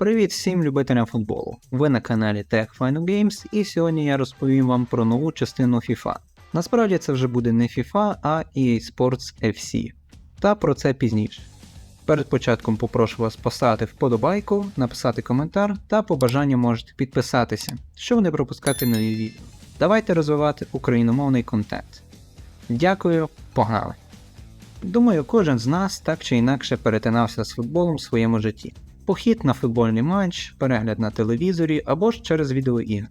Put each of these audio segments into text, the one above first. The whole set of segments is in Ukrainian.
Привіт всім любителям футболу. Ви на каналі Tech Final Games і сьогодні я розповім вам про нову частину FIFA. Насправді це вже буде не FIFA, а EA Sports FC. Та про це пізніше. Перед початком попрошу вас поставити вподобайку, написати коментар та по бажанню можете підписатися, щоб не пропускати нові відео. Давайте розвивати україномовний контент. Дякую, погнали! Думаю, кожен з нас так чи інакше перетинався з футболом в своєму житті. Похід на футбольний матч, перегляд на телевізорі або ж через відеоігри.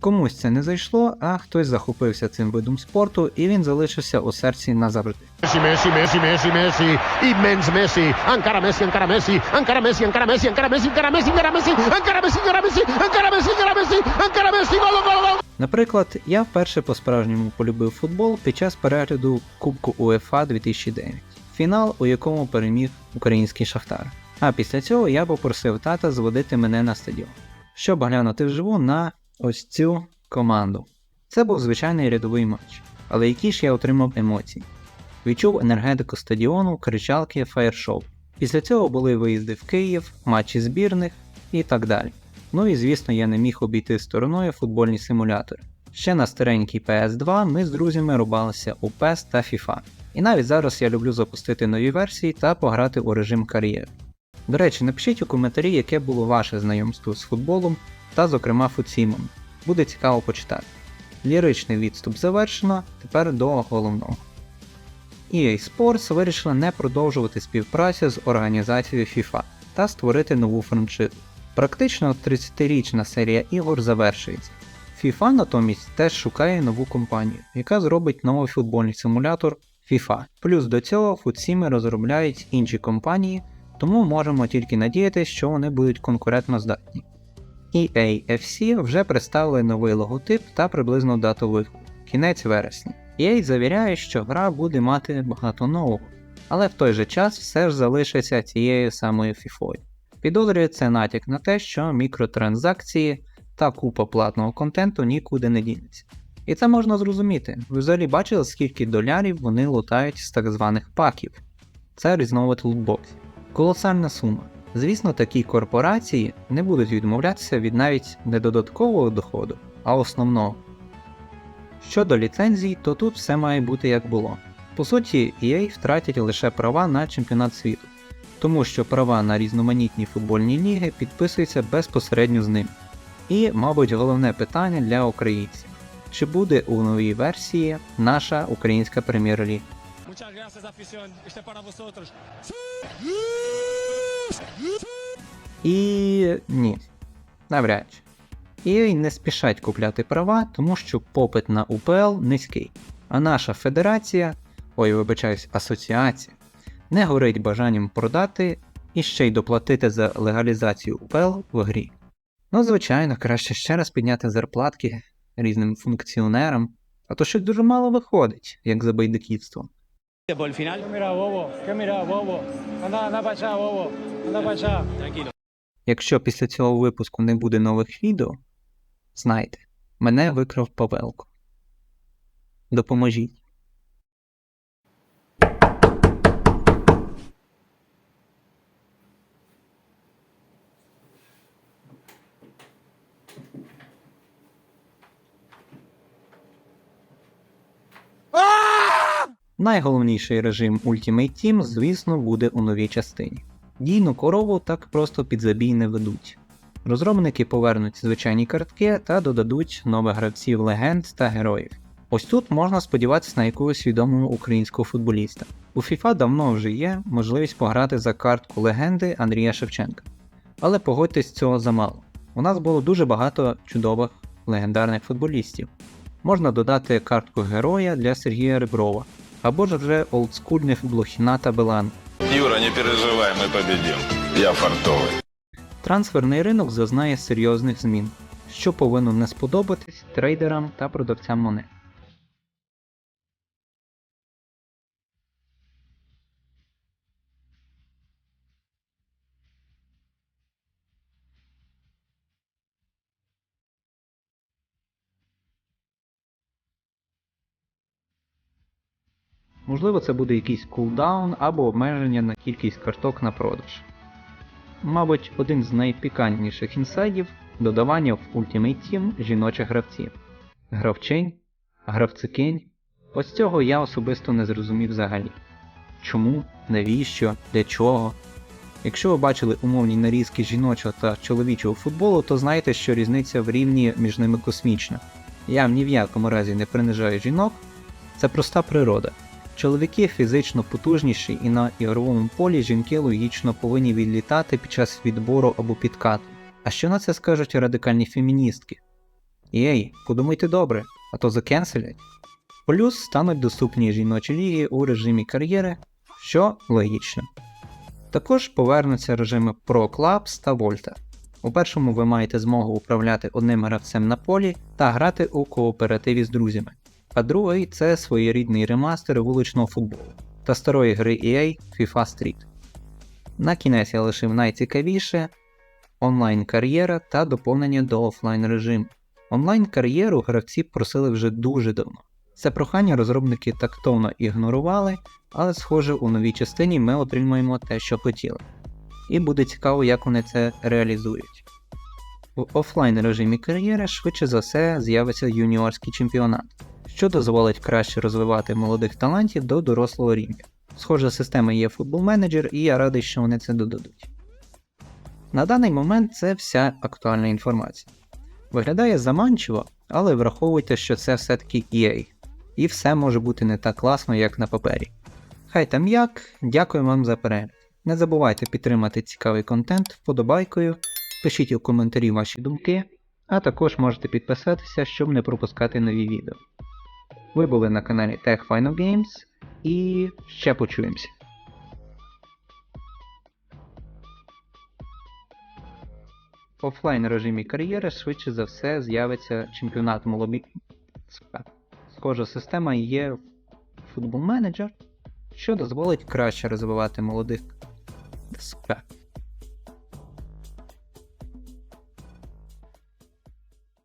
Комусь це не зайшло, а хтось захопився цим видом спорту і він залишився у серці назавжди. Messi, Messi, Messi, Messi, Messi, immens Messi, encara Messi, encara Messi, encara Messi, encara Messi, encara Messi, encara Messi, encara Messi, encara Messi, encara Messi, encara Messi, encara Messi, encara Messi, gol, gol, gol. Наприклад, я вперше по-справжньому полюбив футбол під час перегляду Кубку УЕФА 2009, фінал, у якому переміг український Шахтар. А після цього я попросив тата зводити мене на стадіон, щоб глянути вживу на ось цю команду. Це був звичайний рядовий матч, але які ж я отримав емоції. Відчув енергетику стадіону, кричалки, фаєр-шоу. Після цього були виїзди в Київ, матчі збірних і так далі. Ну і звісно, я не міг обійти стороною футбольні симулятори. Ще на старенькій PS2 ми з друзями рубалися у PES та FIFA. І навіть зараз я люблю запустити нові версії та пограти у режим кар'єр. До речі, напишіть у коментарі, яке було ваше знайомство з футболом та, зокрема, футсімом. Буде цікаво почитати. Ліричний відступ завершено, тепер до головного. EA Sports вирішила не продовжувати співпрацю з організацією FIFA та створити нову франшизу. Практично 30-річна серія ігор завершується. FIFA натомість теж шукає нову компанію, яка зробить новий футбольний симулятор FIFA. Плюс до цього футсіми розробляють інші компанії, тому можемо тільки надіятися, що вони будуть конкурентно здатні. EA FC вже представили новий логотип та приблизну дату виходу кінець вересня. EA завіряє, що гра буде мати багато нового, але в той же час все ж залишиться цією самою FIFA. Підозрює це натяк на те, що мікротранзакції та купа платного контенту нікуди не дінеться. І це можна зрозуміти. Ви взагалі бачили, скільки долярів вони лутають з так званих паків. Це різновид лутбоксів. Колосальна сума. Звісно, такі корпорації не будуть відмовлятися від навіть не додаткового доходу, а основного. Щодо ліцензій, то тут все має бути як було. По суті, EA втратять лише права на чемпіонат світу, тому що права на різноманітні футбольні ліги підписуються безпосередньо з ним. І, мабуть, головне питання для українців: чи буде у новій версії наша українська прем'єр-ліга? Muchas gracias, afición. Este para vosotros. І ні, навряд чи. EA не спішать купляти права, тому що попит на УПЛ низький. А наша федерація, ой, вибачаюсь, асоціація, не горить бажанням продати і ще й доплатити за легалізацію УПЛ в грі. Ну, звичайно, краще ще раз підняти зарплатки різним функціонерам, а то щось дуже мало виходить, як за байдиківство. Por el final. ¿Qué mira, bobo? ¿Qué mira, bobo? Anda, anda para allá, bobo. Anda para allá. Tranquilo. Якщо після цього випуску не буде нових відео, знайте, мене викрав Павелко. Допоможіть. Найголовніший режим Ultimate Team, звісно, буде у новій частині. Дійну корову так просто під забій не ведуть. Розробники повернуть звичайні картки та додадуть нових гравців легенд та героїв. Ось тут можна сподіватися на якогось відомого українського футболіста. У FIFA давно вже є можливість пограти за картку легенди Андрія Шевченка. Але погодьтесь цього замало. У нас було дуже багато чудових легендарних футболістів. Можна додати картку героя для Сергія Реброва, або ж вже олдскульних Блохіна та Белан. Юра, не переживай, ми побідім. Я фартовий. Трансферний ринок зазнає серйозних змін, що повинно не сподобатись трейдерам та продавцям монет. Можливо, це буде якийсь кулдаун або обмеження на кількість карток на продаж. мабуть, один з найпікантніших інсайдів додавання в Ultimate Team жіночих гравців. Гравчинь, гравцикинь. Ось цього я особисто не зрозумів взагалі. Чому, навіщо, для чого. Якщо ви бачили умовні нарізки жіночого та чоловічого футболу, то знаєте, що різниця в рівні між ними космічна. Я ні в якому разі не принижаю жінок, це проста природа. Чоловіки фізично потужніші і на ігровому полі жінки логічно повинні відлітати під час відбору або підкату. А що на це скажуть радикальні феміністки? Єй, подумайте добре, а то закенселять. Плюс стануть доступні жіночі ліги у режимі кар'єри, що логічно. Також повернуться режими Pro Clubs та Volta. У першому ви маєте змогу управляти одним гравцем на полі та грати у кооперативі з друзями. А другий це своєрідний ремастер вуличного футболу та старої гри EA FIFA Street. На кінець я лишив найцікавіше онлайн-кар'єра та доповнення до офлайн режиму. Онлайн-кар'єру гравці просили вже дуже давно. Це прохання розробники тактовно ігнорували, але схоже у новій частині ми отримаємо те, що хотіли. І буде цікаво, як вони це реалізують. В офлайн режимі кар'єри швидше за все з'явиться юніорський чемпіонат, що дозволить краще розвивати молодих талантів до дорослого рівня. Схожа система є Football Manager, і я радий, що вони це додадуть. На даний момент це вся актуальна інформація. Виглядає заманчиво, але враховуйте, що це все-таки EA, і все може бути не так класно, як на папері. Хай там як, дякую вам за перегляд. Не забувайте підтримати цікавий контент вподобайкою, пишіть у коментарі ваші думки, а також можете підписатися, щоб не пропускати нові відео. Ви були на каналі Tech Final Games і ще почуємося. В офлайн режимі кар'єри швидше за все з'явиться чемпіонат молоді. Схожа система є Manager, що дозволить краще розвивати молодих.